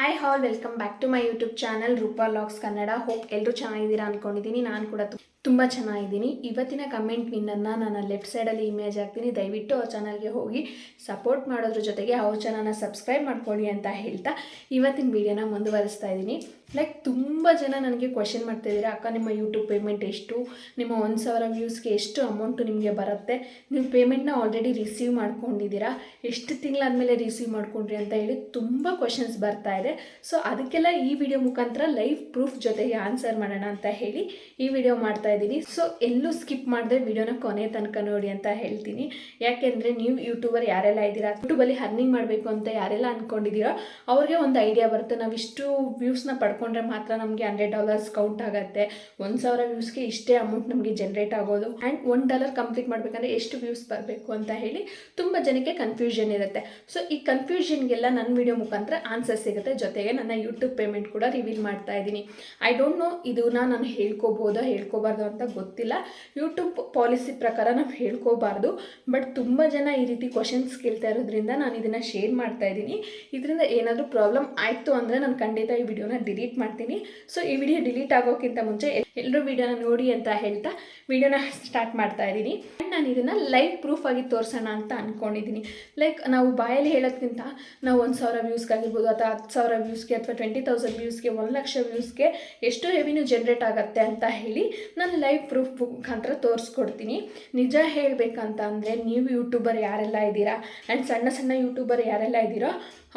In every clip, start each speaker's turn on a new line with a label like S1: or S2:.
S1: Hi all welcome back to my YouTube channel Roopa logs Kannada hope ಎಲ್ಲರೂ ಚೆನ್ನಾಗಿದ್ದೀರಾ ಅಂದ್ಕೊಂಡಿದ್ದೀನಿ ನಾನು ಕೂಡ ತುಂಬ ಚೆನ್ನಾಗಿದ್ದೀನಿ. ಇವತ್ತಿನ ಕಮೆಂಟ್ ವಿನ್ನನ್ನು ನಾನು ಲೆಫ್ಟ್ ಸೈಡಲ್ಲಿ ಇಮೇಜ್ ಹಾಕ್ತೀನಿ. ದಯವಿಟ್ಟು ಅವ್ರ ಚಾನಲ್ಗೆ ಹೋಗಿ ಸಪೋರ್ಟ್ ಮಾಡೋದ್ರ ಜೊತೆಗೆ ಅವ್ರ ಚಾನಲ್ನ ಸಬ್ಸ್ಕ್ರೈಬ್ ಮಾಡ್ಕೊಳ್ಳಿ ಅಂತ ಹೇಳ್ತಾ ಇವತ್ತಿನ ವೀಡಿಯೋನ ಮುಂದುವರಿಸ್ತಾ ಇದ್ದೀನಿ. ಲೈಕ್ ತುಂಬ ಜನ ನನಗೆ ಕ್ವಶನ್ ಮಾಡ್ತಾಯಿದ್ದೀರಾ ಅಕ್ಕ, ನಿಮ್ಮ ಯೂಟ್ಯೂಬ್ ಪೇಮೆಂಟ್ ಎಷ್ಟು? ನಿಮ್ಮ ಒಂದು ಸಾವಿರ ವ್ಯೂಸ್ಗೆ ಎಷ್ಟು ಅಮೌಂಟು ನಿಮಗೆ ಬರುತ್ತೆ? ನೀವು ಪೇಮೆಂಟ್ನ ಆಲ್ರೆಡಿ ರಿಸೀವ್ ಮಾಡ್ಕೊಂಡಿದ್ದೀರಾ? ಎಷ್ಟು ತಿಂಗಳಾದಮೇಲೆ ರಿಸೀವ್ ಮಾಡ್ಕೊಂಡ್ರಿ ಅಂತ ಹೇಳಿ ತುಂಬ ಕ್ವಶನ್ಸ್ ಬರ್ತಾ ಇದೆ. ಸೊ ಅದಕ್ಕೆಲ್ಲ ಈ ವಿಡಿಯೋ ಮುಖಾಂತರ ಲೈವ್ ಪ್ರೂಫ್ ಜೊತೆಗೆ ಆನ್ಸರ್ ಮಾಡೋಣ ಅಂತ ಹೇಳಿ ಈ ವಿಡಿಯೋ ಮಾಡ್ತಾ ಇದ್ದೀನಿ. ಸೊ ಎಲ್ಲೂ ಸ್ಕಿಪ್ ಮಾಡದೆ ವಿಡಿಯೋನ ಕೊನೆ ತನಕ ನೋಡಿ ಅಂತ ಹೇಳ್ತೀನಿ. ಯಾಕೆಂದರೆ ನೀವು ಯೂಟ್ಯೂಬರ್ ಯಾರೆಲ್ಲ ಇದ್ದೀರಾ ಯೂಟ್ಯೂಬಲ್ಲಿ ಅರ್ನಿಂಗ್ ಮಾಡಬೇಕು ಅಂತ ಯಾರೆಲ್ಲ ಅಂದ್ಕೊಂಡಿದ್ದೀರೋ ಅವ್ರಿಗೆ ಒಂದು ಐಡಿಯಾ ಬರುತ್ತೆ. ನಾವು ಇಷ್ಟು ವ್ಯೂಸ್ನ ಪಡ್ಕೊಂಡ್ರೆ ಮಾತ್ರ ನಮಗೆ ಹಂಡ್ರೆಡ್ ಡಾಲರ್ಸ್ ಕೌಂಟ್ ಆಗುತ್ತೆ. ಒಂದು ಸಾವಿರ ವ್ಯೂಸ್ಗೆ ಇಷ್ಟೇ ಅಮೌಂಟ್ ನಮಗೆ ಜನ್ರೇಟ್ ಆಗೋದು. ಆ್ಯಂಡ್ ಒನ್ ಡಾಲರ್ ಕಂಪ್ಲೀಟ್ ಮಾಡಬೇಕಂದ್ರೆ ಎಷ್ಟು ವ್ಯೂಸ್ ಬರಬೇಕು ಅಂತ ಹೇಳಿ ತುಂಬ ಜನಕ್ಕೆ ಕನ್ಫ್ಯೂಷನ್ ಇರುತ್ತೆ. ಸೊ ಈ ಕನ್ಫ್ಯೂಷನ್ಗೆಲ್ಲ ನನ್ನ ವಿಡಿಯೋ ಮುಖಾಂತರ ಆನ್ಸರ್ ಸಿಗುತ್ತೆ. ಜೊತೆಗೆ ನನ್ನ ಯೂಟ್ಯೂಬ್ ಪೇಮೆಂಟ್ ಕೂಡ ರಿವೀಲ್ ಮಾಡ್ತಾ ಇದ್ದೀನಿ. ಐ ಡೋಂಟ್ ನೋ ಇದನ್ನ ನಾನು ಹೇಳ್ಕೋಬೋದಾ, ಹೇಳ್ಕೋಬಾರ್ದು ಅಂತ ಗೊತ್ತಿಲ್ಲ. ಯೂಟ್ಯೂಬ್ ಪಾಲಿಸಿ ಪ್ರಕಾರ ನಾವು ಹೇಳ್ಕೋಬಾರ್ದು. ಬಟ್ ತುಂಬ ಜನ ಈ ರೀತಿ ಕ್ವಶನ್ಸ್ ಕೇಳ್ತಾ ಇರೋದ್ರಿಂದ ನಾನು ಇದನ್ನು ಶೇರ್ ಮಾಡ್ತಾ ಇದ್ದೀನಿ. ಇದರಿಂದ ಏನಾದರೂ ಪ್ರಾಬ್ಲಮ್ ಆಯಿತು ಅಂದರೆ ನಾನು ಖಂಡಿತ ಈ ವಿಡಿಯೋನ ಡಿಲೀಟ್ ಮಾಡ್ತೀನಿ. ಸೊ ಈ ವಿಡಿಯೋ ಡಿಲೀಟ್ ಆಗೋಕ್ಕಿಂತ ಮುಂಚೆ ಎಲ್ಲರೂ ವಿಡಿಯೋನ ನೋಡಿ ಅಂತ ಹೇಳ್ತಾ ವಿಡಿಯೋನ ಸ್ಟಾರ್ಟ್ ಮಾಡ್ತಾ ಇದ್ದೀನಿ. ನಾನು ಇದನ್ನು ಲೈವ್ ಪ್ರೂಫ್ ಆಗಿ ತೋರಿಸೋಣ ಅಂತ ಅಂದ್ಕೊಂಡಿದ್ದೀನಿ ಲೈಕ್ ನಾವು ಬಾಯಲ್ಲಿ ಹೇಳೋದ್ಕಿಂತ ನಾವು ಒಂದು ಸಾವಿರ ವ್ಯೂಸ್ಗಾಗಿರ್ಬೋದು ಅಥವಾ ಹತ್ತು ಸಾವಿರ ವ್ಯೂಸ್ಗೆ ಅಥವಾ ಟ್ವೆಂಟಿ ತೌಸಂಡ್ ವ್ಯೂಸ್ಗೆ ಒಂದು ಲಕ್ಷ ವ್ಯೂಸ್ಗೆ ಎಷ್ಟು ರೆವಿನ್ಯೂ ಜನ್ರೇಟ್ ಆಗುತ್ತೆ ಅಂತ ಹೇಳಿ ನಾನು ಲೈವ್ ಪ್ರೂಫ್ ಮುಖಾಂತರ ತೋರಿಸ್ಕೊಡ್ತೀನಿ. ನಿಜ ಹೇಳಬೇಕಂತ ಅಂದರೆ ನೀವು ಯೂಟ್ಯೂಬರ್ ಯಾರೆಲ್ಲ ಇದ್ದೀರಾ ಆ್ಯಂಡ್ ಸಣ್ಣ ಸಣ್ಣ ಯೂಟ್ಯೂಬರ್ ಯಾರೆಲ್ಲ ಇದ್ದೀರೋ,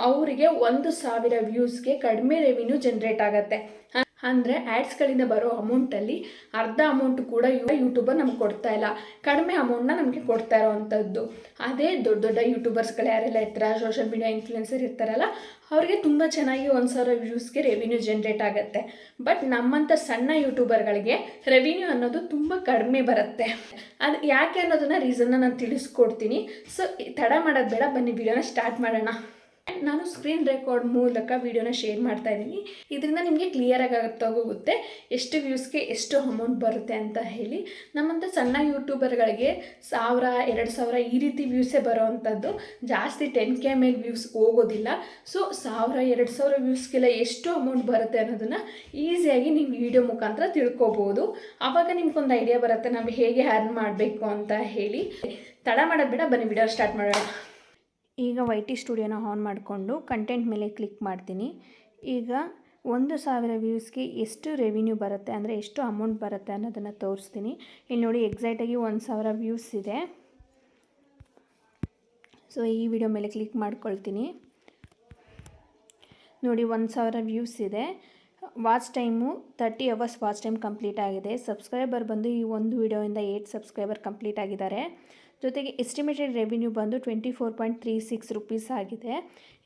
S1: ಅವರಿಗೆ ಒಂದು ಸಾವಿರ ವ್ಯೂಸ್ಗೆ ಕಡಿಮೆ ರೆವಿನ್ಯೂ ಜನ್ರೇಟ್ ಆಗುತ್ತೆ. ಅಂದರೆ ಆ್ಯಡ್ಸ್ಗಳಿಂದ ಬರೋ ಅಮೌಂಟಲ್ಲಿ ಅರ್ಧ ಅಮೌಂಟ್ ಕೂಡ ಯೂಟ್ಯೂಬರ್ ನಮ್ಗೆ ಕೊಡ್ತಾ ಇಲ್ಲ. ಕಡಿಮೆ ಅಮೌಂಟ್ನ ನಮಗೆ ಕೊಡ್ತಾ ಇರೋವಂಥದ್ದು. ಅದೇ ದೊಡ್ಡ ದೊಡ್ಡ ಯೂಟ್ಯೂಬರ್ಸ್ಗಳು ಯಾರೆಲ್ಲ ಇರ್ತಾರೆ ಸೋಷಲ್ ಮೀಡಿಯಾ ಇನ್ಫ್ಲುಯೆನ್ಸರ್ ಇರ್ತಾರಲ್ಲ, ಅವರಿಗೆ ತುಂಬ ಚೆನ್ನಾಗಿ ಒಂದು ಸಾವಿರ ವ್ಯೂಸ್ಗೆ ರೆವಿನ್ಯೂ ಜನ್ರೇಟ್ ಆಗುತ್ತೆ. ಬಟ್ ನಮ್ಮಂಥ ಸಣ್ಣ ಯೂಟ್ಯೂಬರ್ಗಳಿಗೆ ರೆವಿನ್ಯೂ ಅನ್ನೋದು ತುಂಬ ಕಡಿಮೆ ಬರುತ್ತೆ. ಅದು ಯಾಕೆ ಅನ್ನೋದನ್ನ ರೀಸನ್ನ ನಾನು ತಿಳಿಸ್ಕೊಡ್ತೀನಿ. ಸೊ ತಡ ಮಾಡೋದು ಬೇಡ, ಬನ್ನಿ ವಿಡಿಯೋನ ಸ್ಟಾರ್ಟ್ ಮಾಡೋಣ. ನಾನು ಸ್ಕ್ರೀನ್ ರೆಕಾರ್ಡ್ ಮೂಲಕ ವಿಡಿಯೋನ ಶೇರ್ ಮಾಡ್ತಾ ಇದ್ದೀನಿ. ಇದರಿಂದ ನಿಮಗೆ ಕ್ಲಿಯರಾಗಿ ಆಗುತ್ತೋಗುತ್ತೆ ಎಷ್ಟು ವ್ಯೂಸ್ಗೆ ಎಷ್ಟು ಅಮೌಂಟ್ ಬರುತ್ತೆ ಅಂತ ಹೇಳಿ. ನಮ್ಮಂಥ ಸಣ್ಣ ಯೂಟ್ಯೂಬರ್ಗಳಿಗೆ ಸಾವಿರ, ಎರಡು ಸಾವಿರ ಈ ರೀತಿ ವ್ಯೂಸೇ ಬರೋ ಅಂಥದ್ದು ಜಾಸ್ತಿ ಟೆನ್ ಕೆ ಮೇಲೆ ವ್ಯೂಸ್ ಹೋಗೋದಿಲ್ಲ. ಸೊ ಸಾವಿರ, ಎರಡು ಸಾವಿರ ವ್ಯೂಸ್ಗೆಲ್ಲ ಎಷ್ಟು ಅಮೌಂಟ್ ಬರುತ್ತೆ ಅನ್ನೋದನ್ನು ಈಸಿಯಾಗಿ ನೀವು ವಿಡಿಯೋ ಮುಖಾಂತರ ತಿಳ್ಕೊಬೋದು. ಆವಾಗ ನಿಮ್ಗೊಂದು ಐಡಿಯಾ ಬರುತ್ತೆ, ನಾವು ಹೇಗೆ ಅರ್ನ್ ಮಾಡಬೇಕು ಅಂತ ಹೇಳಿ. ತಡ ಮಾಡೋದು ಬೇಡ, ಬನ್ನಿ ವಿಡಿಯೋ ಸ್ಟಾರ್ಟ್ ಮಾಡೋಣ. ಈಗ ವೈ ಟಿ ಸ್ಟುಡಿಯೋನ ಆನ್ ಮಾಡಿಕೊಂಡು ಕಂಟೆಂಟ್ ಮೇಲೆ ಕ್ಲಿಕ್ ಮಾಡ್ತೀನಿ. ಈಗ ಒಂದು ಸಾವಿರ ವ್ಯೂಸ್ಗೆ ಎಷ್ಟು ರೆವಿನ್ಯೂ ಬರುತ್ತೆ ಅಂದರೆ ಎಷ್ಟು ಅಮೌಂಟ್ ಬರುತ್ತೆ ಅನ್ನೋದನ್ನು ತೋರಿಸ್ತೀನಿ. ಇಲ್ಲಿ ನೋಡಿ ಎಕ್ಸಾಕ್ಟಾಗಿ ಒಂದು ಸಾವಿರ ವ್ಯೂಸ್ ಇದೆ. ಸೊ, ಈ ವಿಡಿಯೋ ಮೇಲೆ ಕ್ಲಿಕ್ ಮಾಡ್ಕೊಳ್ತೀನಿ. ನೋಡಿ, ಒಂದು ಸಾವಿರ ವ್ಯೂಸ್ ಇದೆ. Watch time thirty hours watch time complete ಆಗಿದೆ. ಸಬ್ಸ್ಕ್ರೈಬರ್ ಬಂದು ಈ ಒಂದು ವಿಡಿಯೋಯಿಂದ ಏಯ್ಟ್ ಸಬ್ಸ್ಕ್ರೈಬರ್ ಕಂಪ್ಲೀಟ್ ಆಗಿದ್ದಾರೆ. ಜೊತೆಗೆ ಎಸ್ಟಿಮೇಟೆಡ್ ರೆವಿನ್ಯೂ ಬಂದು twenty four point three six rupees ಆಗಿದೆ.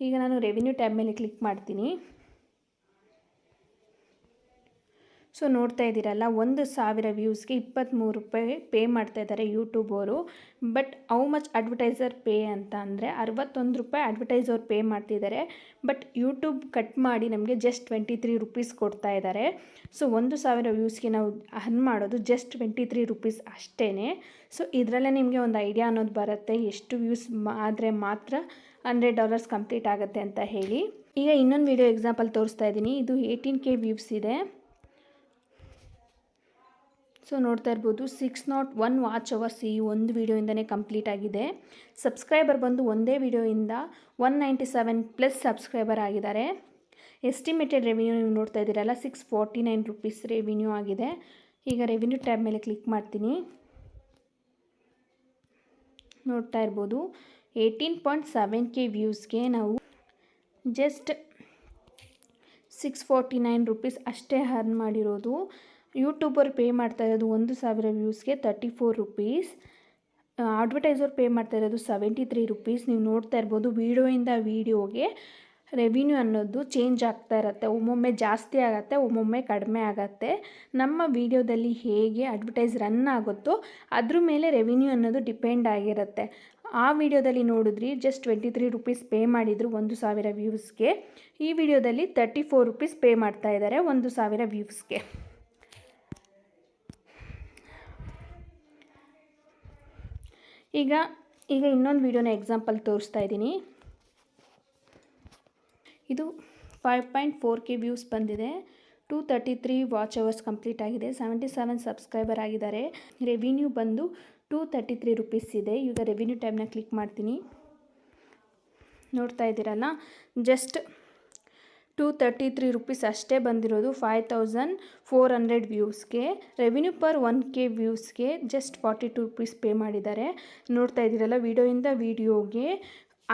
S1: ಈಗ ನಾನು ರೆವಿನ್ಯೂ ಟ್ಯಾಬ್ ಮೇಲೆ ಕ್ಲಿಕ್ ಮಾಡ್ತೀನಿ. ಸೊ ನೋಡ್ತಾ ಇದ್ದೀರಲ್ಲ, ಒಂದು ಸಾವಿರ ವ್ಯೂಸ್ಗೆ ಇಪ್ಪತ್ತ್ಮೂರು ರೂಪಾಯಿ ಪೇ ಮಾಡ್ತಾ ಇದ್ದಾರೆ ಯೂಟ್ಯೂಬವರು but how much advertiser pay ಅಂತ ಅಂದರೆ ಅರವತ್ತೊಂದು ರೂಪಾಯಿ ಅಡ್ವರ್ಟೈಸರ್ ಪೇ ಮಾಡ್ತಿದ್ದಾರೆ. ಬಟ್ ಯೂಟ್ಯೂಬ್ ಕಟ್ ಮಾಡಿ ನಮಗೆ ಜಸ್ಟ್ ಟ್ವೆಂಟಿ ತ್ರೀ ರುಪೀಸ್ ಕೊಡ್ತಾ ಇದ್ದಾರೆ. ಸೊ ಒಂದು ಸಾವಿರ ವ್ಯೂಸ್ಗೆ ನಾವು ಅರ್ನ್ ಮಾಡೋದು ಜಸ್ಟ್ ಟ್ವೆಂಟಿ ತ್ರೀ ರುಪೀಸ್ ಅಷ್ಟೇ ಸೊ ಇದರಲ್ಲೇ ನಿಮಗೆ ಒಂದು ಐಡಿಯಾ ಅನ್ನೋದು ಬರುತ್ತೆ, ಎಷ್ಟು ವ್ಯೂಸ್ ಆದರೆ ಮಾತ್ರ ಹಂಡ್ರೆಡ್ ಡಾಲರ್ಸ್ ಕಂಪ್ಲೀಟ್ ಆಗುತ್ತೆ ಅಂತ ಹೇಳಿ. ಈಗ ಇನ್ನೊಂದು ವೀಡಿಯೋ ಎಕ್ಸಾಂಪಲ್ ತೋರಿಸ್ತಾ ಇದ್ದೀನಿ. ಇದು ಏಯ್ಟೀನ್ ಕೆ ವ್ಯೂಸ್ ಇದೆ. ಸೊ ನೋಡ್ತಾ ಇರ್ಬೋದು six nought one watch hours ಈ ಒಂದು ವೀಡಿಯೋಯಿಂದನೇ ಕಂಪ್ಲೀಟ್ ಆಗಿದೆ. ಸಬ್ಸ್ಕ್ರೈಬರ್ ಬಂದು ಒಂದೇ ವೀಡಿಯೋಯಿಂದ one ninety seven plus subscriber ಆಗಿದ್ದಾರೆ. ಎಸ್ಟಿಮೇಟೆಡ್ ರೆವಿನ್ಯೂ ನೀವು ನೋಡ್ತಾ ಇದ್ದೀರಲ್ಲ six forty nine rupees revenue ಆಗಿದೆ. ಈಗ ರೆವಿನ್ಯೂ ಟ್ಯಾಬ್ ಮೇಲೆ ಕ್ಲಿಕ್ ಮಾಡ್ತೀನಿ. ನೋಡ್ತಾ ಇರ್ಬೋದು ಏಯ್ಟೀನ್ ಪಾಯಿಂಟ್ ಸೆವೆನ್ ಕೆ ವ್ಯೂಸ್ಗೆ ನಾವು just six forty nine rupees ಅಷ್ಟೇ ಅರ್ನ್ ಮಾಡಿರೋದು. ಯೂಟ್ಯೂಬರ್ ಪೇ ಮಾಡ್ತಾ ಇರೋದು ಒಂದು ಸಾವಿರ ವ್ಯೂಸ್ಗೆ thirty four rupees. Advertiser pay ಮಾಡ್ತಾ ಇರೋದು ಸೆವೆಂಟಿ ತ್ರೀ ರುಪೀಸ್. ನೀವು ನೋಡ್ತಾ ಇರ್ಬೋದು ವೀಡಿಯೋಯಿಂದ ವೀಡಿಯೋಗೆ ರೆವಿನ್ಯೂ ಅನ್ನೋದು ಚೇಂಜ್ ಆಗ್ತಾ ಇರುತ್ತೆ. ಒಮ್ಮೊಮ್ಮೆ ಜಾಸ್ತಿ ಆಗುತ್ತೆ, ಒಮ್ಮೊಮ್ಮೆ ಕಡಿಮೆ ಆಗುತ್ತೆ. ನಮ್ಮ ವೀಡಿಯೋದಲ್ಲಿ ಹೇಗೆ ಅಡ್ವರ್ಟೈಸ್ ರನ್ ಆಗುತ್ತೋ ಅದ್ರ ಮೇಲೆ ರೆವಿನ್ಯೂ ಅನ್ನೋದು ಡಿಪೆಂಡ್ ಆಗಿರುತ್ತೆ. ಆ ವಿಡಿಯೋದಲ್ಲಿ ನೋಡಿದ್ರಿ, just twenty three rupees pay ಮಾಡಿದರು ಒಂದು ಸಾವಿರ ವ್ಯೂಸ್ಗೆ. ಈ ವಿಡಿಯೋದಲ್ಲಿ ತರ್ಟಿ ಫೋರ್ ರುಪೀಸ್ ಪೇ ಮಾಡ್ತಾ ಇದ್ದಾರೆ ಒಂದು ಸಾವಿರ ವ್ಯೂಸ್ಗೆ. ಈಗ ಈಗ ಇನ್ನೊಂದು ವೀಡಿಯೋನ ಎಕ್ಸಾಂಪಲ್ ತೋರಿಸ್ತಾ ಇದ್ದೀನಿ. ಇದು five point four K views ಬಂದಿದೆ. Two thirty three watch hours complete ಆಗಿದೆ. ಸೆವೆಂಟಿ ಸೆವೆನ್ ಸಬ್ಸ್ಕ್ರೈಬರ್ ಆಗಿದ್ದಾರೆ. ರೆವಿನ್ಯೂ ಬಂದು ಟೂ ತರ್ಟಿ ತ್ರೀ ರುಪೀಸ್ ಇದೆ. ಈಗ ರೆವಿನ್ಯೂ ಟೈಮ್ನ ಕ್ಲಿಕ್ ಮಾಡ್ತೀನಿ. ನೋಡ್ತಾ ಇದ್ದೀರಲ್ಲ? Just two thirty three rupees ಅಷ್ಟೇ ಬಂದಿರೋದು ಫೈವ್ ತೌಸಂಡ್ ಫೋರ್ ಹಂಡ್ರೆಡ್ ವ್ಯೂಸ್ಗೆ revenue per one K ವ್ಯೂಸ್ಗೆ just forty two rupees pay ಮಾಡಿದ್ದಾರೆ. ನೋಡ್ತಾ ಇದ್ದೀರಲ್ಲ ವೀಡಿಯೋಯಿಂದ ವೀಡಿಯೋಗೆ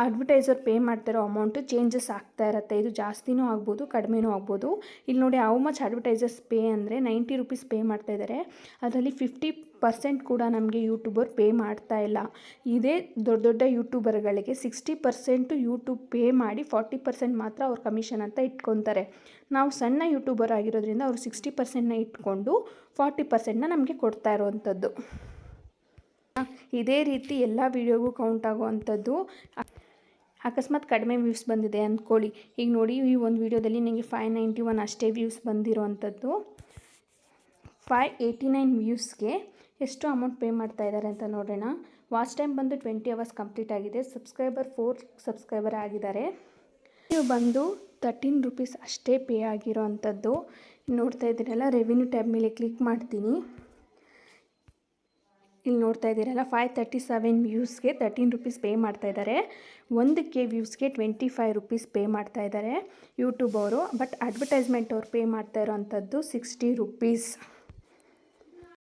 S1: ಅಡ್ವರ್ಟೈಸರ್ ಪೇ ಮಾಡ್ತಿರೋ ಅಮೌಂಟು ಚೇಂಜಸ್ ಆಗ್ತಾ ಇರುತ್ತೆ. ಇದು ಜಾಸ್ತಿನೂ ಆಗ್ಬೋದು, ಕಡಿಮೆನೂ ಆಗ್ಬೋದು. ಇಲ್ಲಿ ನೋಡಿ ಹೌ ಮಚ್ ಅಡ್ವರ್ಟೈಸರ್ಸ್ ಪೇ ಅಂದರೆ ನೈಂಟಿ ರುಪೀಸ್ ಪೇ ಮಾಡ್ತಾ ಇದ್ದಾರೆ ಅದರಲ್ಲಿ ಫಿಫ್ಟಿ ಪರ್ಸೆಂಟ್ ಕೂಡ ನಮಗೆ ಯೂಟ್ಯೂಬರ್ ಪೇ ಮಾಡ್ತಾ ಇಲ್ಲ. ಇದೇ ದೊಡ್ಡ ದೊಡ್ಡ ಯೂಟ್ಯೂಬರ್ಗಳಿಗೆ ಸಿಕ್ಸ್ಟಿ ಪರ್ಸೆಂಟು ಯೂಟ್ಯೂಬ್ ಪೇ ಮಾಡಿ ಫಾರ್ಟಿ ಪರ್ಸೆಂಟ್ ಮಾತ್ರ ಅವ್ರ ಕಮಿಷನ್ ಅಂತ ಇಟ್ಕೊತಾರೆ. ನಾವು ಸಣ್ಣ ಯೂಟ್ಯೂಬರ್ ಆಗಿರೋದ್ರಿಂದ ಅವರು ಸಿಕ್ಸ್ಟಿ ಪರ್ಸೆಂಟ್ನ ಇಟ್ಕೊಂಡು ಫಾರ್ಟಿ ಪರ್ಸೆಂಟ್ನ ನಮಗೆ ಕೊಡ್ತಾ ಇರೋವಂಥದ್ದು ಇದೇ ರೀತಿ ಎಲ್ಲ ವಿಡಿಯೋಗೂ ಕೌಂಟ್ ಆಗುವಂಥದ್ದು. ಅಕಸ್ಮಾತ್ ಕಡಿಮೆ ವ್ಯೂಸ್ ಬಂದಿದೆ ಅಂದ್ಕೊಳ್ಳಿ. ಈಗ ನೋಡಿ, ಈ ಒಂದು ವೀಡಿಯೋದಲ್ಲಿ ನನಗೆ ಫೈವ್ ನೈಂಟಿ ಒನ್ ಅಷ್ಟೇ ವ್ಯೂಸ್ ಬಂದಿರೋ ಅಂಥದ್ದು ಫೈವ್ ಏಯ್ಟಿ ನೈನ್ ವ್ಯೂಸ್ಗೆ ಎಷ್ಟು ಅಮೌಂಟ್ ಪೇ ಮಾಡ್ತಾ ಇದ್ದಾರೆ ಅಂತ ನೋಡೋಣ. ವಾಚ್ ಟೈಮ್ ಬಂದು ಟ್ವೆಂಟಿ ಅವರ್ಸ್ ಕಂಪ್ಲೀಟ್ ಆಗಿದೆ. ಸಬ್ಸ್ಕ್ರೈಬರ್ ಫೋರ್ ಸಬ್ಸ್ಕ್ರೈಬರ್ ಆಗಿದ್ದಾರೆ. ನೀವು ಬಂದು ತರ್ಟೀನ್ ರುಪೀಸ್ ಅಷ್ಟೇ ಪೇ ಆಗಿರೋ ಅಂಥದ್ದು ನೋಡ್ತಾ ಇದ್ದೀರಲ್ಲ ರೆವಿನ್ಯೂ ಟ್ಯಾಬ್ ಮೇಲೆ ಕ್ಲಿಕ್ ಮಾಡ್ತೀನಿ. ಇಲ್ಲಿ ನೋಡ್ತಾ ಇದ್ದೀರಲ್ಲ ಫೈವ್ ತರ್ಟಿ ಸೆವೆನ್ ವ್ಯೂಸ್ಗೆ ತರ್ಟೀನ್ ರುಪೀಸ್ ಪೇ ಮಾಡ್ತಾ ಇದ್ದಾರೆ. ಒಂದು ಕೆ ವ್ಯೂಸ್ಗೆ ಟ್ವೆಂಟಿ ಫೈವ್ ರುಪೀಸ್ ಪೇ ಮಾಡ್ತಾ ಇದ್ದಾರೆ. ಯೂಟ್ಯೂಬ್ ಅವರು ಬಟ್ ಅಡ್ವರ್ಟೈಸ್ಮೆಂಟ್ ಅವ್ರು ಪೇ ಮಾಡ್ತಾ ಇರೋವಂಥದ್ದು ಸಿಕ್ಸ್ಟಿ ರುಪೀಸ್